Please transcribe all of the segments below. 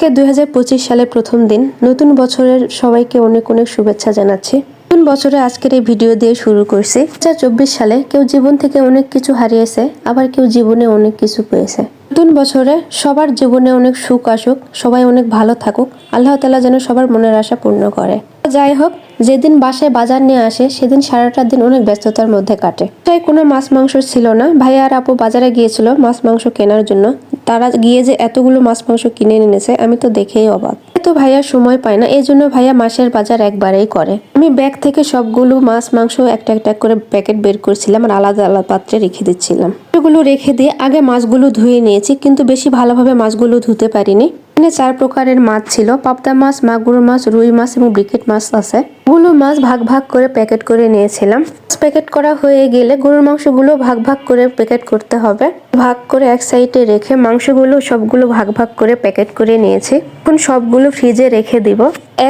আজকে দুই সালের প্রথম দিন। নতুন বছরের সবাইকে অনেক অনেক শুভেচ্ছা জানাচ্ছি। নতুন বছরে আজকের এই ভিডিও দিয়ে শুরু করছি। দু সালে কেউ জীবন থেকে অনেক কিছু হারিয়েছে, আবার কেউ জীবনে অনেক কিছু পেয়েছে। নতুন বছরে সবার জীবনে অনেক সুখ আসুক, সবাই অনেক ভালো থাকুক। আল্লাহ তালা যেন সবার মনের আশা পূর্ণ করে। যাই হোক, যেদিন বাসায় বাজার নিয়ে আসে, সেদিন সারাটা দিন অনেক ব্যস্ততার মধ্যে কাটে। তাই কোনো মাছ মাংস ছিল না। ভাইয়া আর আপু বাজারে গিয়েছিল মাছ মাংস কেনার জন্য। তারা গিয়ে যে এতগুলো মাছ মাংস কিনে এনেছে, আমি তো দেখেই অবাক। তো ভাইয়া সময় পায় না, এই জন্য ভাইয়া মাসের বাজার একবারেই করে। আমি ব্যাগ থেকে সবগুলো মাছ মাংস একটা একটা করে প্যাকেট বের করছিলাম আর আলাদা আলাদা পাত্রে রেখে দিচ্ছিলাম। এগুলো রেখে দিয়ে আগে মাছগুলো ধুয়ে নিয়েছি, কিন্তু বেশি ভালোভাবে মাছগুলো ধুতে পারিনি। এখানে চার প্রকারের মাছ ছিল, পাবদা মাছ, মাগুর মাছ, রুই মাছ এবং ব্রিকেট মাছ আছে। ওগুলো মাছ ভাগ ভাগ করে প্যাকেট করে নিয়েছিলাম। প্যাকেট করা হয়ে গেলে গরুর মাংসগুলো ভাগ ভাগ করে প্যাকেট করতে হবে। ভাগ করে এক সাইডে রেখে মাংসগুলো সবগুলো ভাগ ভাগ করে প্যাকেট করে নিয়েছি। এখন সবগুলো ফ্রিজে রেখে দিব।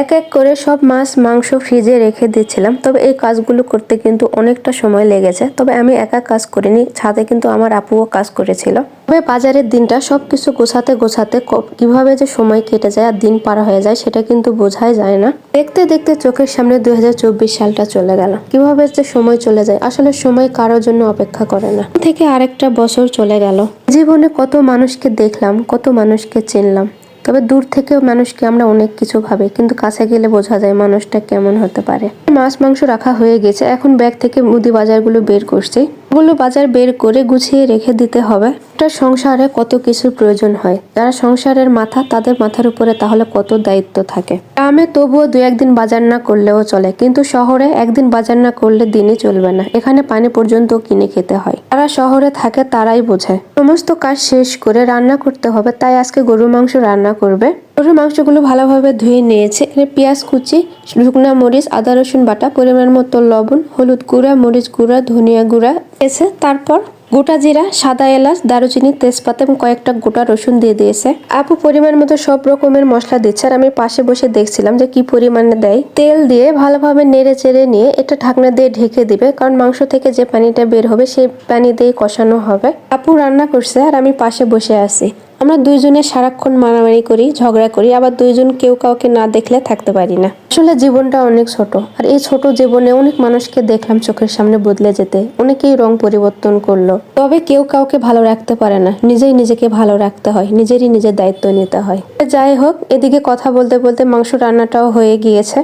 এক এক করে সব মাছ মাংস ফ্রিজে রেখে দিচ্ছিলাম তবে এই কাজগুলো করতে কিন্তু অনেকটা সময় লেগেছে। তবে আমি একা কাজ করিনি, ছাদে কিন্তু আমার আপুও কাজ করেছিল। তবে বাজারের দিনটা সবকিছু গোছাতে গোছাতে কীভাবে যে সময় কেটে যায় আর দিন পার হয়ে যায় সেটা কিন্তু বোঝাই যায় না। দেখতে দেখতে চোখের সামনে দুই সালটা চলে গেল। কীভাবে যে সময় চলে যায়? আসলে সময় কারোর জন্য অপেক্ষা করে না। থেকে আরেকটা বছর চলে গেল। জীবনে কত মানুষকে দেখলাম, কত মানুষকে চিনলাম। তবে দূর থেকে মানুষকে আমরা অনেক কিছু ভাবি, কিন্তু কাছে গেলে বোঝা যায় মানুষটা কেমন হতে পারে। মাছ, মাংস রাখা হয়ে গেছে। এখন ব্যাগ থেকে মুদি বাজারগুলো বের করছি। ওগুলো বাজার বের করে গুছিয়ে রেখে দিতে হবে। একটা সংসারে কত কিছুর প্রয়োজন হয়। যারা সংসারের মাথা, তাদের মাথার উপরে তাহলে কত দায়িত্ব থাকে। গ্রামে তবুও দু একদিন বাজার না করলেও চলে, কিন্তু শহরে একদিন বাজার না করলে দিনই চলবে না। এখানে পানি পর্যন্ত কিনে খেতে হয়। যারা শহরে থাকে তারাই বোঝে। সমস্ত কাজ শেষ করে রান্না করতে হবে, তাই আজকে গরুর মাংস রান্না করবে। গরুর মাংসগুলো ভালোভাবে ধুয়ে নিয়েছে। এখানে পেঁয়াজ কুচি, শুকনা মরিচ, আদা রসুন বাটা, পরিমাণ মতো লবণ, হলুদ গুঁড়া, মরিচ গুঁড়া, ধনিয়া গুঁড়া এসে তারপর গোটা জিরা, সাদা এলাচ, দারুচিনি, তেজপাতা এবং কয়েকটা গোটা রসুন দিয়ে দিয়েছে। আপু পরিমাণ মতো সব রকমের মশলা দিচ্ছে আর আমি পাশে বসে দেখছিলাম যে কি পরিমাণে দেয়। তেল দিয়ে ভালোভাবে নেড়ে চেড়ে নিয়ে এটা ঢাকনা দিয়ে ঢেকে দিবে কারণ মাংস থেকে যে পানিটা বের হবে সেই পানি দিয়ে কষানো হবে। আপু রান্না করছে আর আমি পাশে বসে আছি। আমরা দুইজনে সারাক্ষণ মারামারি করি, ঝগড়া করি, আবার দুইজন কেউ কাউকে না দেখলে থাকতে পারি না। আসলে জীবনটা অনেক ছোট, আর এই ছোট জীবনে অনেক মানুষকে দেখলাম চোখের সামনে বদলে যেতে। অনেকেই রং পরিবর্তন করল। তবে কেউ কাউকে ভালো রাখতে পারে না, নিজেই নিজেকে ভালো রাখতে হয়, নিজেরই নিজের দায়িত্ব নিতে হয়। যাই হোক, এদিকে কথা বলতে বলতে মাংস রান্নাটাও হয়ে গিয়েছে।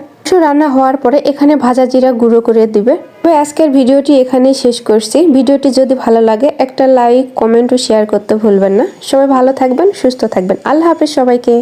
রান্না হওয়ার পরে এখানে ভাজা জিরা গুঁড়ো করে দিবে। তবে আজকের ভিডিওটি এখানেই শেষ করছি। ভিডিওটি যদি ভালো লাগে, একটা লাইক, কমেন্ট ও শেয়ার করতে ভুলবেন না। সবাই ভালো থাকবেন, সুস্থ থাকবেন। আল্লাহ হাফেজ সবাইকে।